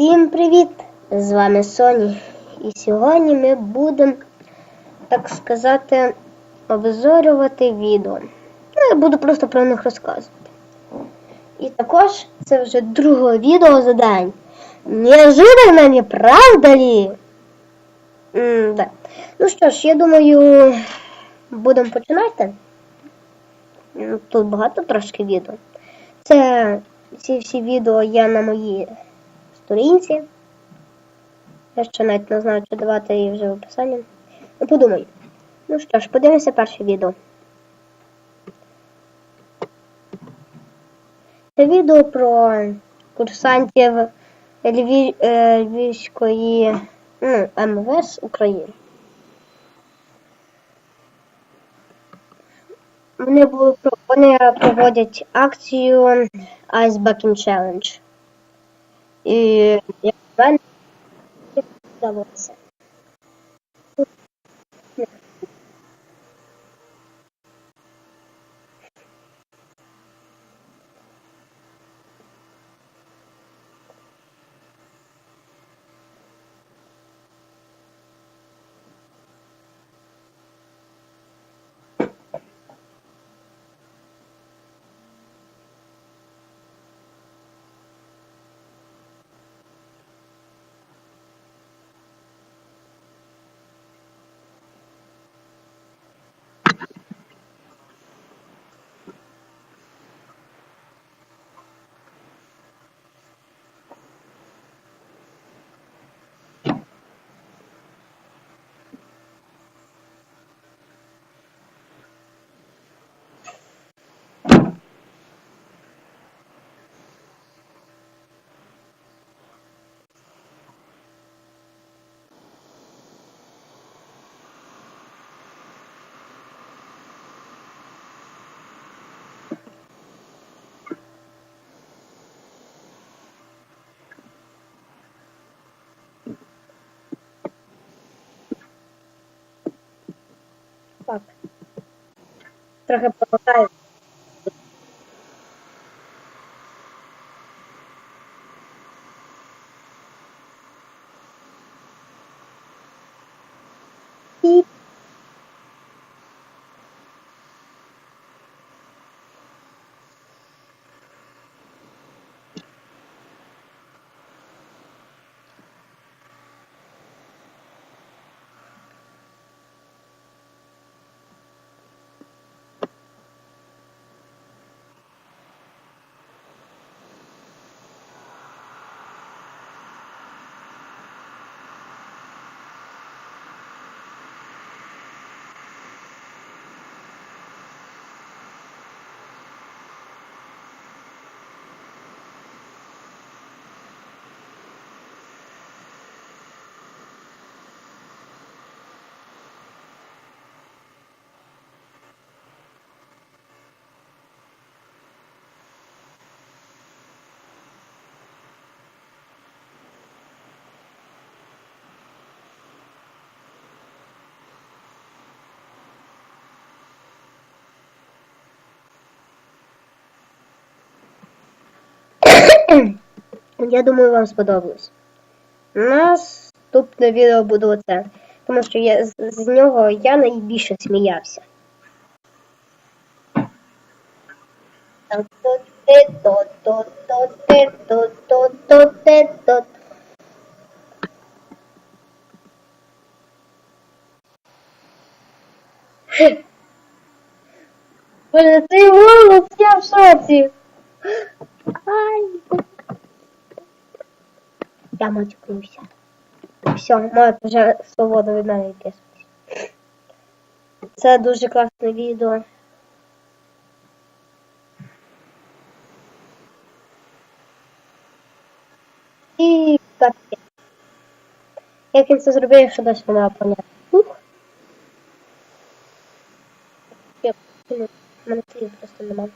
Всім привіт! З вами Соні. І сьогодні ми будемо, так сказати, обзорювати відео. Ну, я буду просто про них розказувати. І також це вже друге відео за день. Неожиданно, не правда ли? М, да. Ну що ж, я думаю, будемо починати. Тут багато трошки відео. Це ці всі відео є на моїй сторінці. Я ще навіть не знаю, чи давати її вже в описанні. Ну, подумай. Ну що ж, подивимося перше відео. Це відео про курсантів Львів, е, Львівської ну, МВС України. Вони, були, вони проводять акцію Ice Bucking Challenge. І як вдалося. tak. Trochę pomagają. Я думаю, вам сподобалось. Наступне відео буде оце. Тому що я, з, нього я найбільше сміявся. Боже, цей голос, я в шоці. Ай. Я матюкнувся. Все, моя вже свобода від мене відписується. Це дуже класне відео. І капець. Як він це зробив, якщо досі не мав поняти. Мене слів просто немає.